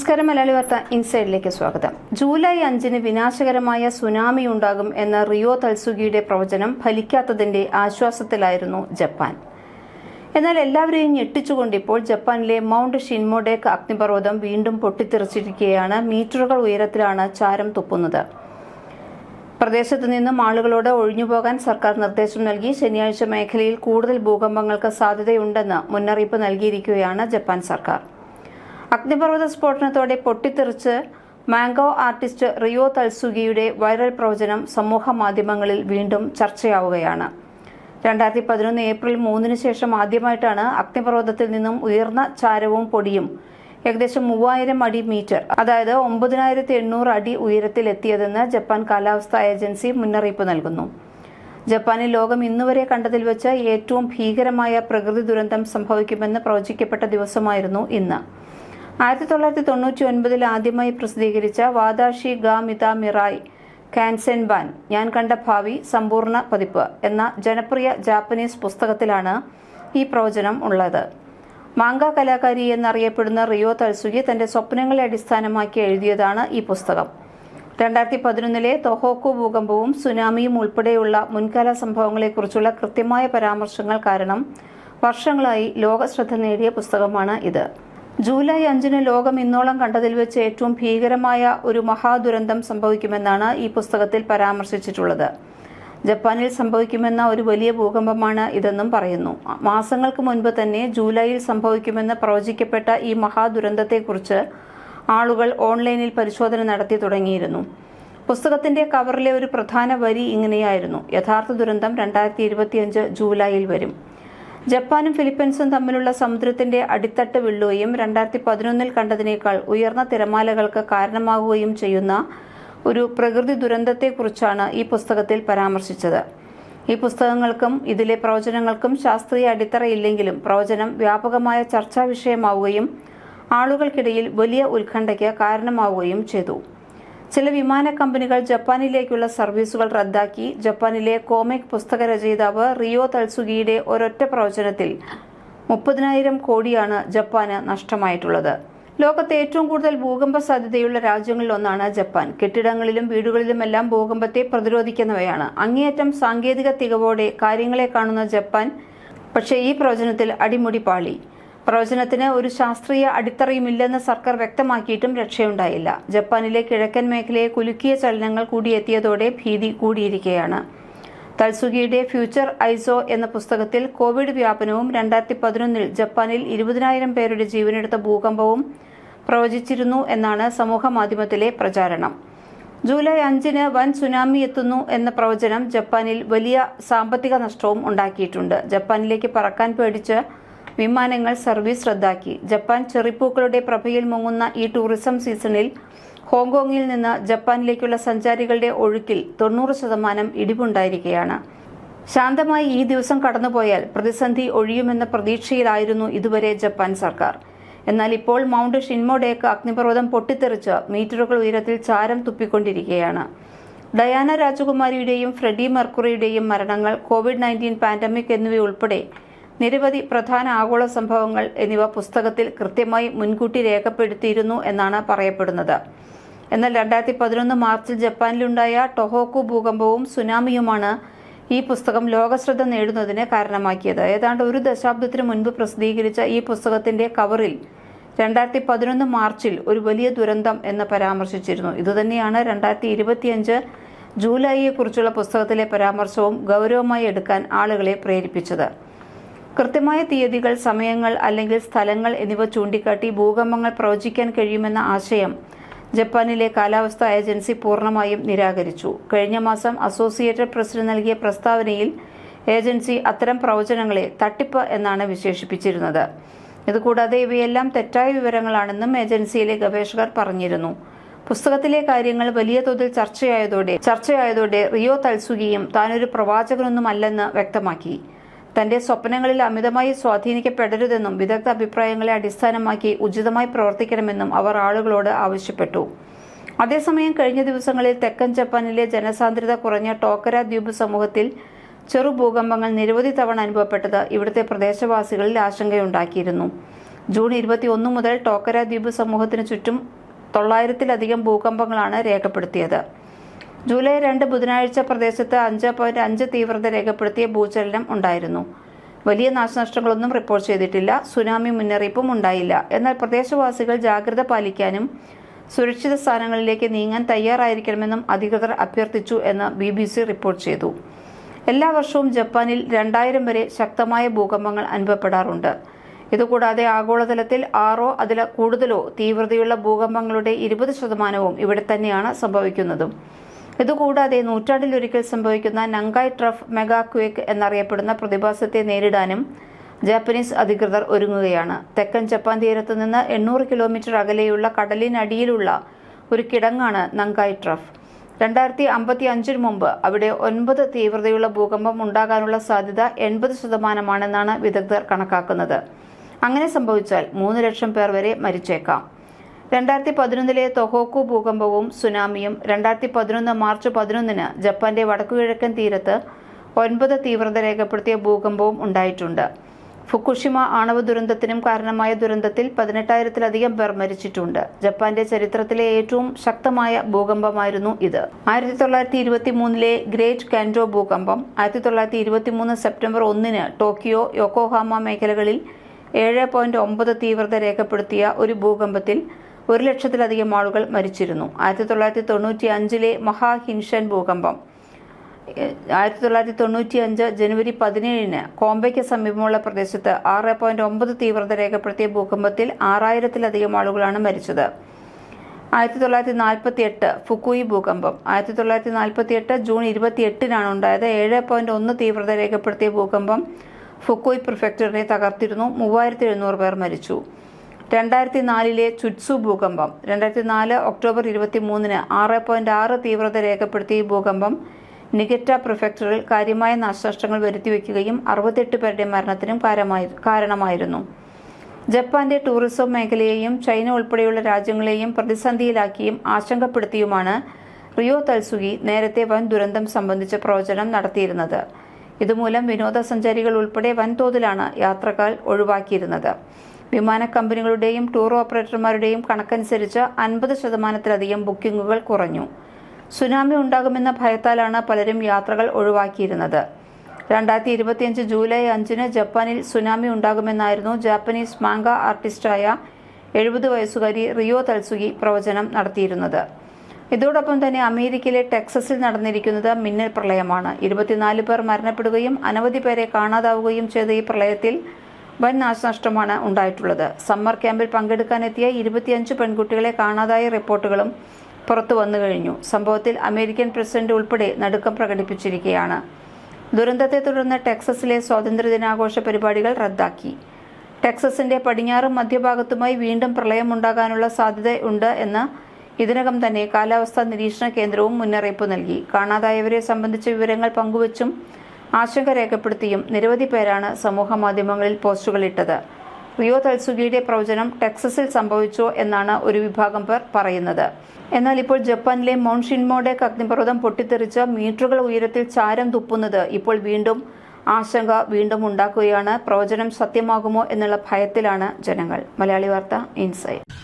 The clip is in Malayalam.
നമസ്കാരം മലയാളി വാർത്ത ഇൻസൈഡിലേക്ക് സ്വാഗതം. ജൂലൈ അഞ്ചിന് വിനാശകരമായ സുനാമി ഉണ്ടാകും എന്ന റിയോ തൽസുഗിയുടെ പ്രവചനം ഫലിക്കാത്തതിന്റെ ആശ്വാസത്തിലായിരുന്നു ജപ്പാൻ. എന്നാൽ എല്ലാവരെയും ഞെട്ടിച്ചുകൊണ്ട് ഇപ്പോൾ ജപ്പാനിലെ മൗണ്ട് ഷിൻമോഡേക്ക് അഗ്നിപർവതം വീണ്ടും പൊട്ടിത്തെറിച്ചിരിക്കുകയാണ്. മീറ്ററുകൾ ഉയരത്തിലാണ് ചാരം തുപ്പുന്നത്. പ്രദേശത്തു നിന്നും ആളുകളോട് ഒഴിഞ്ഞുപോകാൻ സർക്കാർ നിർദ്ദേശം നൽകി. ശനിയാഴ്ച മേഖലയിൽ കൂടുതൽ ഭൂകമ്പങ്ങൾക്ക് സാധ്യതയുണ്ടെന്ന് മുന്നറിയിപ്പ് നൽകിയിരിക്കുകയാണ് ജപ്പാൻ സർക്കാർ. അഗ്നിപർവത സ്ഫോടനത്തോടെ പൊട്ടിത്തെറിച്ച് മാംഗോ ആർട്ടിസ്റ്റ് റിയോ തൽസുഗിയുടെ വൈറൽ പ്രവചനം സമൂഹ മാധ്യമങ്ങളിൽ വീണ്ടും ചർച്ചയാവുകയാണ്. രണ്ടായിരത്തി പതിനൊന്ന് ഏപ്രിൽ മൂന്നിന് ശേഷം ആദ്യമായിട്ടാണ് അഗ്നിപർവതത്തിൽ നിന്നും ഉയർന്ന ചാരവും പൊടിയും ഏകദേശം മൂവായിരം അടി മീറ്റർ അതായത് ഒമ്പതിനായിരത്തി എണ്ണൂറ് അടി ഉയരത്തിൽ എത്തിയതെന്ന് ജപ്പാൻ കാലാവസ്ഥാ ഏജൻസി മുന്നറിയിപ്പ് നൽകുന്നു. ജപ്പാനിൽ ലോകം ഇന്നുവരെ കണ്ടതിൽ വെച്ച് ഏറ്റവും ഭീകരമായ പ്രകൃതി ദുരന്തം സംഭവിക്കുമെന്ന് പ്രവചിക്കപ്പെട്ട ദിവസമായിരുന്നു ഇന്ന്. ആയിരത്തി തൊള്ളായിരത്തി തൊണ്ണൂറ്റി ഒൻപതിൽ ആദ്യമായി പ്രസിദ്ധീകരിച്ച വാദാഷി ഗാ മിത മിറായ് കാൻസെൻ ബാൻ ഞാൻ കണ്ട ഭാവി സമ്പൂർണ പതിപ്പ് എന്ന ജനപ്രിയ ജാപ്പനീസ് പുസ്തകത്തിലാണ് ഈ പ്രവചനം ഉള്ളത്. മാങ്ക കലാകാരി എന്നറിയപ്പെടുന്ന റിയോ തൽസുഗി തന്റെ സ്വപ്നങ്ങളെ അടിസ്ഥാനമാക്കി എഴുതിയതാണ് ഈ പുസ്തകം. രണ്ടായിരത്തി പതിനൊന്നിലെ തൊഹോക്കു ഭൂകമ്പവും സുനാമിയും ഉൾപ്പെടെയുള്ള മുൻകാല സംഭവങ്ങളെക്കുറിച്ചുള്ള കൃത്യമായ പരാമർശങ്ങൾ കാരണം വർഷങ്ങളായി ലോകശ്രദ്ധ നേടിയ പുസ്തകമാണ് ഇത്. ജൂലൈ അഞ്ചിന് ലോകം ഇന്നോളം കണ്ടതിൽ വെച്ച് ഏറ്റവും ഭീകരമായ ഒരു മഹാദുരന്തം സംഭവിക്കുമെന്നാണ് ഈ പുസ്തകത്തിൽ പരാമർശിച്ചിട്ടുള്ളത്. ജപ്പാനിൽ സംഭവിക്കുമെന്ന ഒരു വലിയ ഭൂകമ്പമാണ് ഇതെന്നും പറയുന്നു. മാസങ്ങൾക്ക് മുൻപ് തന്നെ ജൂലൈയിൽ സംഭവിക്കുമെന്ന് പ്രവചിക്കപ്പെട്ട ഈ മഹാദുരന്തത്തെക്കുറിച്ച് ആളുകൾ ഓൺലൈനിൽ പരിശോധന നടത്തി തുടങ്ങിയിരുന്നു. പുസ്തകത്തിന്റെ കവറിലെ ഒരു പ്രധാന വരി ഇങ്ങനെയായിരുന്നു. യഥാർത്ഥ ദുരന്തം രണ്ടായിരത്തി ജൂലൈയിൽ വരും. ജപ്പാനും ഫിലിപ്പീൻസും തമ്മിലുള്ള സമുദ്രത്തിന്റെ അടിത്തട്ട് വിള്ളുകയും രണ്ടായിരത്തി പതിനൊന്നിൽ കണ്ടതിനേക്കാൾ ഉയർന്ന തിരമാലകൾക്ക് കാരണമാകുകയും ചെയ്യുന്ന ഒരു പ്രകൃതി ദുരന്തത്തെക്കുറിച്ചാണ് ഈ പുസ്തകത്തിൽ പരാമർശിച്ചത്. ഈ പുസ്തകങ്ങൾക്കും ഇതിലെ പ്രവചനങ്ങൾക്കും ശാസ്ത്രീയ അടിത്തറയില്ലെങ്കിലും പ്രവചനം വ്യാപകമായ ചർച്ചാ വിഷയമാവുകയും ആളുകൾക്കിടയിൽ വലിയ ഉത്കണ്ഠയ്ക്ക് കാരണമാവുകയും ചെയ്തു. ചില വിമാന കമ്പനികൾ ജപ്പാനിലേക്കുള്ള സർവീസുകൾ റദ്ദാക്കി. ജപ്പാനിലെ കോമിക് പുസ്തക രചയിതാവ് റിയോ തൽസുഗിയുടെ ഒരൊറ്റ പ്രവചനത്തിൽ മുപ്പതിനായിരം കോടിയാണ് ജപ്പാന് നഷ്ടമായിട്ടുള്ളത്. ലോകത്തെ ഏറ്റവും കൂടുതൽ ഭൂകമ്പ സാധ്യതയുള്ള രാജ്യങ്ങളിൽ ഒന്നാണ് ജപ്പാൻ. കെട്ടിടങ്ങളിലും വീടുകളിലുമെല്ലാം ഭൂകമ്പത്തെ പ്രതിരോധിക്കുന്നവയാണ്. അങ്ങേയറ്റം സാങ്കേതിക തികവോടെ കാര്യങ്ങളെ കാണുന്ന ജപ്പാൻ. പക്ഷേ ഈ പ്രവചനത്തിൽ അടിമുടി പാളി. പ്രവചനത്തിന് ഒരു ശാസ്ത്രീയ അടിത്തറയുമില്ലെന്ന് സർക്കാർ വ്യക്തമാക്കിയിട്ടും രക്ഷയുണ്ടായില്ല. ജപ്പാനിലെ കിഴക്കൻ മേഖലയെ കുലുക്കിയ ചലനങ്ങൾ കൂടിയെത്തിയതോടെ ഭീതി കൂടിയിരിക്കുകയാണ്. തൽസുഗിയുടെ ഫ്യൂച്ചർ ഐസോ എന്ന പുസ്തകത്തിൽ കോവിഡ് വ്യാപനവും രണ്ടായിരത്തി പതിനൊന്നിൽ ജപ്പാനിൽ ഇരുപതിനായിരം പേരുടെ ജീവനെടുത്ത ഭൂകമ്പവും പ്രവചിച്ചിരുന്നു എന്നാണ് സമൂഹ മാധ്യമത്തിലെ പ്രചാരണം. ജൂലൈ അഞ്ചിന് വൻ സുനാമി എത്തുന്നു എന്ന പ്രവചനം ജപ്പാനിൽ വലിയ സാമ്പത്തിക നഷ്ടവും ഉണ്ടാക്കിയിട്ടുണ്ട്. ജപ്പാനിലേക്ക് പറക്കാൻ പേടിച്ച് വിമാനങ്ങൾ സർവീസ് റദ്ദാക്കി. ജപ്പാൻ ചെറിപ്പൂക്കളുടെ പ്രഭയിൽ മുങ്ങുന്ന ഈ ടൂറിസം സീസണിൽ ഹോങ്കോങ്ങിൽ നിന്ന് ജപ്പാനിലേക്കുള്ള സഞ്ചാരികളുടെ ഒഴുക്കിൽ തൊണ്ണൂറ് ശതമാനം ഇടിവുണ്ടായിരിക്കുകയാണ്. ശാന്തമായി ഈ ദിവസം കടന്നുപോയാൽ പ്രതിസന്ധി ഒഴിയുമെന്ന പ്രതീക്ഷയിലായിരുന്നു ഇതുവരെ ജപ്പാൻ സർക്കാർ. എന്നാൽ ഇപ്പോൾ മൗണ്ട് ഷിൻമോഡേക്ക് അഗ്നിപർവതം പൊട്ടിത്തെറിച്ച് മീറ്ററുകൾ ഉയരത്തിൽ ചാരം തുപ്പിക്കൊണ്ടിരിക്കുകയാണ്. ഡയാന രാജകുമാരിയുടെയും ഫ്രെഡി മെർക്കുറിയുടെയും മരണങ്ങൾ കോവിഡ് നയന്റീൻ പാൻഡമിക് എന്നിവയുൾപ്പെടെ നിരവധി പ്രധാന ആഗോള സംഭവങ്ങൾ എന്നിവ പുസ്തകത്തിൽ കൃത്യമായി മുൻകൂട്ടി രേഖപ്പെടുത്തിയിരുന്നു എന്നാണ് പറയപ്പെടുന്നത്. എന്നാൽ രണ്ടായിരത്തി പതിനൊന്ന് മാർച്ചിൽ ജപ്പാനിലുണ്ടായ ടൊഹോക്കു ഭൂകമ്പവും സുനാമിയുമാണ് ഈ പുസ്തകം ലോകശ്രദ്ധ നേടുന്നതിന് കാരണമാക്കിയത്. ഏതാണ്ട് ഒരു ദശാബ്ദത്തിന് മുൻപ് പ്രസിദ്ധീകരിച്ച ഈ പുസ്തകത്തിന്റെ കവറിൽ രണ്ടായിരത്തി പതിനൊന്ന് മാർച്ചിൽ ഒരു വലിയ ദുരന്തം എന്ന് പരാമർശിച്ചിരുന്നു. ഇതുതന്നെയാണ് രണ്ടായിരത്തി ഇരുപത്തിയഞ്ച് ജൂലൈയെക്കുറിച്ചുള്ള പുസ്തകത്തിലെ പരാമർശവും ഗൗരവമായി എടുക്കാൻ ആളുകളെ പ്രേരിപ്പിച്ചത്. കൃത്യമായ തീയതികൾ സമയങ്ങൾ അല്ലെങ്കിൽ സ്ഥലങ്ങൾ എന്നിവ ചൂണ്ടിക്കാട്ടി ഭൂകമ്പങ്ങൾ പ്രവചിക്കാൻ കഴിയുമെന്ന ആശയം ജപ്പാനിലെ കാലാവസ്ഥാ ഏജൻസി പൂർണമായും നിരാകരിച്ചു. കഴിഞ്ഞ മാസം അസോസിയേറ്റഡ് പ്രസിന് നൽകിയ പ്രസ്താവനയിൽ ഏജൻസി അത്തരം പ്രവചനങ്ങളെ തട്ടിപ്പ് എന്നാണ് വിശേഷിപ്പിച്ചിരുന്നത്. ഇതുകൂടാതെ ഇവയെല്ലാം തെറ്റായ വിവരങ്ങളാണെന്നും ഏജൻസിയിലെ ഗവേഷകർ പറഞ്ഞിരുന്നു. പുസ്തകത്തിലെ കാര്യങ്ങൾ വലിയ തോതിൽ ചർച്ചയായതോടെ ചർച്ചയായതോടെ റിയോ തൽസുകിയും താനൊരു പ്രവാചകനൊന്നുമല്ലെന്ന് വ്യക്തമാക്കി. തന്റെ സ്വപ്നങ്ങളിൽ അമിതമായി സ്വാധീനിക്കപ്പെടരുതെന്നും വിദഗ്ധ അഭിപ്രായങ്ങളെ അടിസ്ഥാനമാക്കി ഉചിതമായി പ്രവർത്തിക്കണമെന്നും അവർ ആളുകളോട് ആവശ്യപ്പെട്ടു. അതേസമയം കഴിഞ്ഞ ദിവസങ്ങളിൽ തെക്കൻ ജപ്പാനിലെ ജനസാന്ദ്രത കുറഞ്ഞ ടോക്കര ദ്വീപ് സമൂഹത്തിൽ ചെറു ഭൂകമ്പങ്ങൾ നിരവധി തവണ അനുഭവപ്പെട്ടത് ഇവിടുത്തെ പ്രദേശവാസികളിൽ ആശങ്കയുണ്ടാക്കിയിരുന്നു. ജൂൺ ഇരുപത്തി ഒന്ന് മുതൽ ടോക്കര ദ്വീപ് സമൂഹത്തിന് ചുറ്റും തൊള്ളായിരത്തിലധികം ഭൂകമ്പങ്ങളാണ് രേഖപ്പെടുത്തിയത്. ജൂലൈ രണ്ട് ബുധനാഴ്ച പ്രദേശത്ത് അഞ്ച് പോയിന്റ് അഞ്ച് തീവ്രത രേഖപ്പെടുത്തിയ ഭൂചലനം ഉണ്ടായിരുന്നു. വലിയ നാശനഷ്ടങ്ങളൊന്നും റിപ്പോർട്ട് ചെയ്തിട്ടില്ല. സുനാമി മുന്നറിയിപ്പും ഉണ്ടായില്ല. എന്നാൽ പ്രദേശവാസികൾ ജാഗ്രത പാലിക്കാനും സുരക്ഷിത സ്ഥാനങ്ങളിലേക്ക് നീങ്ങാൻ തയ്യാറായിരിക്കണമെന്നും അധികൃതർ അഭ്യർത്ഥിച്ചു എന്ന് ബി ബി സി റിപ്പോർട്ട് ചെയ്തു. എല്ലാ വർഷവും ജപ്പാനിൽ രണ്ടായിരം വരെ ശക്തമായ ഭൂകമ്പങ്ങൾ അനുഭവപ്പെടാറുണ്ട്. ഇതുകൂടാതെ ആഗോളതലത്തിൽ ആറോ അതിൽ കൂടുതലോ തീവ്രതയുള്ള ഭൂകമ്പങ്ങളുടെ ഇരുപത് ശതമാനവും ഇവിടെ തന്നെയാണ് സംഭവിക്കുന്നതും. ഇതുകൂടാതെ നൂറ്റാണ്ടിലൊരിക്കൽ സംഭവിക്കുന്ന നങ്കായ് ട്രഫ് മെഗാ ക്വേക്ക് എന്നറിയപ്പെടുന്ന പ്രതിഭാസത്തെ നേരിടാനും ജാപ്പനീസ് അധികൃതർ ഒരുങ്ങുകയാണ്. തെക്കൻ ജപ്പാൻ തീരത്ത് നിന്ന് എണ്ണൂറ് കിലോമീറ്റർ അകലെയുള്ള കടലിനടിയിലുള്ള ഒരു കിടങ്ങാണ് നങ്കായ് ട്രഫ്. രണ്ടായിരത്തി അമ്പത്തി അഞ്ചിന് മുമ്പ് അവിടെ ഒൻപത് തീവ്രതയുള്ള ഭൂകമ്പം ഉണ്ടാകാനുള്ള സാധ്യത എൺപത് ശതമാനമാണെന്നാണ് വിദഗ്ധർ കണക്കാക്കുന്നത്. അങ്ങനെ സംഭവിച്ചാൽ മൂന്ന് ലക്ഷം പേർ വരെ മരിച്ചേക്കാം. രണ്ടായിരത്തി പതിനൊന്നിലെ തൊഹോക്കു ഭൂകമ്പവും സുനാമിയും രണ്ടായിരത്തി പതിനൊന്ന് മാർച്ച് പതിനൊന്നിന് ജപ്പാന്റെ വടക്കുകിഴക്കൻ തീരത്ത് ഒൻപത് തീവ്രത രേഖപ്പെടുത്തിയ ഭൂകമ്പവും ഉണ്ടായിട്ടുണ്ട്. ഫുക്കുഷിമ ആണവ ദുരന്തത്തിനും കാരണമായ ദുരന്തത്തിൽ പതിനെട്ടായിരത്തിലധികം പേർ മരിച്ചിട്ടുണ്ട്. ജപ്പാന്റെ ചരിത്രത്തിലെ ഏറ്റവും ശക്തമായ ഭൂകമ്പമായിരുന്നു ഇത്. ആയിരത്തി തൊള്ളായിരത്തി ഇരുപത്തി മൂന്നിലെ ഗ്രേറ്റ് കാൻഡോ ഭൂകമ്പം ആയിരത്തി തൊള്ളായിരത്തി ഇരുപത്തി മൂന്ന് സെപ്റ്റംബർ ഒന്നിന് ടോക്കിയോ യോക്കോഹാമ മേഖലകളിൽ ഏഴ് പോയിന്റ് ഒമ്പത് തീവ്രത രേഖപ്പെടുത്തിയ ഒരു ഭൂകമ്പത്തിൽ ഒരു ലക്ഷത്തിലധികം ആളുകൾ മരിച്ചിരുന്നു. ആയിരത്തി തൊള്ളായിരത്തി തൊണ്ണൂറ്റി അഞ്ചിലെ മഹാഹിൻഷൻ ഭൂകമ്പം. ആയിരത്തി തൊള്ളായിരത്തി തൊണ്ണൂറ്റി അഞ്ച് ജനുവരി പതിനേഴിന് കോംബയ്ക്ക് സമീപമുള്ള പ്രദേശത്ത് ആറ് പോയിന്റ് ഒമ്പത് തീവ്രത രേഖപ്പെടുത്തിയ ഭൂകമ്പത്തിൽ ആറായിരത്തിലധികം ആളുകളാണ് മരിച്ചത്. ആയിരത്തി തൊള്ളായിരത്തി നാൽപ്പത്തി എട്ട് ഫുക്കുയി ഭൂകമ്പം. ആയിരത്തി തൊള്ളായിരത്തി നാൽപ്പത്തി എട്ട് ജൂൺ ഇരുപത്തി എട്ടിനാണ് ഉണ്ടായത്. ഏഴ് പോയിന്റ് ഒന്ന് തീവ്രത രേഖപ്പെടുത്തിയ ഭൂകമ്പം ഫുക്കുയി പ്രിഫെക്ടറിനെ തകർത്തിരുന്നു. മൂവായിരത്തി എഴുന്നൂറ് പേർ മരിച്ചു. രണ്ടായിരത്തി നാലിലെ ചുറ്റ്സു ഭൂകമ്പം രണ്ടായിരത്തി നാല് ഒക്ടോബർ ഇരുപത്തി മൂന്നിന് ആറ് പോയിന്റ് ആറ് തീവ്രത രേഖപ്പെടുത്തിയ ഈ ഭൂകമ്പം നിഗറ്റ പ്രൊഫക്ടറിൽ കാര്യമായ നാശനഷ്ടങ്ങൾ വരുത്തിവെക്കുകയും അറുപത്തെട്ട് പേരുടെ മരണത്തിനും കാരമായി- കാരണമായിരുന്നു. ജപ്പാന്റെ ടൂറിസം മേഖലയെയും ചൈന ഉൾപ്പെടെയുള്ള രാജ്യങ്ങളെയും പ്രതിസന്ധിയിലാക്കിയും ആശങ്കപ്പെടുത്തിയുമാണ് റിയോ തൽസുഗി നേരത്തെ വൻ ദുരന്തം സംബന്ധിച്ച പ്രവചനം നടത്തിയിരുന്നത്. ഇതുമൂലം വിനോദസഞ്ചാരികൾ ഉൾപ്പെടെ വൻതോതിലാണ് യാത്രക്കാർ ഒഴിവാക്കിയിരുന്നത്. വിമാന കമ്പനികളുടെയും ടൂർ ഓപ്പറേറ്റർമാരുടെയും കണക്കനുസരിച്ച് അൻപത് ശതമാനത്തിലധികം ബുക്കിംഗുകൾ കുറഞ്ഞു. സുനാമി ഉണ്ടാകുമെന്ന ഭയത്താലാണ് പലരും യാത്രകൾ ഒഴിവാക്കിയിരുന്നത്. രണ്ടായിരത്തി ഇരുപത്തിയഞ്ച് ജൂലൈ അഞ്ചിന് ജപ്പാനിൽ സുനാമി ഉണ്ടാകുമെന്നായിരുന്നു ജാപ്പനീസ് മാങ്ക ആർട്ടിസ്റ്റായ എഴുപത് വയസ്സുകാരി റിയോ തൽസുഗി പ്രവചനം നടത്തിയിരുന്നത്. ഇതോടൊപ്പം തന്നെ അമേരിക്കയിലെ ടെക്സസിൽ നടന്നിരിക്കുന്നത് മിന്നൽ പ്രളയമാണ്. ഇരുപത്തിനാല് പേർ മരണപ്പെടുകയും അനവധി പേരെ കാണാതാവുകയും ചെയ്ത ഈ പ്രളയത്തിൽ വൻ നാശനഷ്ടമാണ് ഉണ്ടായിട്ടുള്ളത്. സമ്മർ ക്യാമ്പിൽ പങ്കെടുക്കാനെത്തിയ ഇരുപത്തിയഞ്ച് പെൺകുട്ടികളെ കാണാതായ റിപ്പോർട്ടുകളും പുറത്തു വന്നു കഴിഞ്ഞു. സംഭവത്തിൽ അമേരിക്കൻ പ്രസിഡന്റ് ഉൾപ്പെടെ നടുക്കം പ്രകടിപ്പിച്ചിരിക്കുകയാണ്. ദുരന്തത്തെ തുടർന്ന് ടെക്സസിലെ സ്വാതന്ത്ര്യദിനാഘോഷ പരിപാടികൾ റദ്ദാക്കി. ടെക്സസിന്റെ പടിഞ്ഞാറും മധ്യഭാഗത്തുമായി വീണ്ടും പ്രളയമുണ്ടാകാനുള്ള സാധ്യതയുണ്ട് എന്ന് ഇതിനകം തന്നെ കാലാവസ്ഥാ നിരീക്ഷണ കേന്ദ്രവും മുന്നറിയിപ്പ് നൽകി. കാണാതായവരെ സംബന്ധിച്ച വിവരങ്ങൾ പങ്കുവച്ചും ആശങ്ക രേഖപ്പെടുത്തിയും നിരവധി പേരാണ് സമൂഹ മാധ്യമങ്ങളിൽ പോസ്റ്റുകൾ ഇട്ടത്. റിയോ തൽസുഗിയുടെ പ്രവചനം ടെക്സസിൽ സംഭവിച്ചോ എന്നാണ് ഒരു വിഭാഗം പേർ പറയുന്നത്. എന്നാൽ ഇപ്പോൾ ജപ്പാനിലെ മോൺഷിൻമോഡേക്ക് അഗ്നിപർവതം പൊട്ടിത്തെറിച്ച് മീറ്ററുകൾ ഉയരത്തിൽ ചാരം തുപ്പുന്നത് ഇപ്പോൾ വീണ്ടും ആശങ്ക വീണ്ടും ഉണ്ടാക്കുകയാണ്. പ്രവചനം സത്യമാകുമോ എന്നുള്ള ഭയത്തിലാണ് ജനങ്ങൾ. മലയാളി വാർത്ത ഇൻസൈറ്റ്.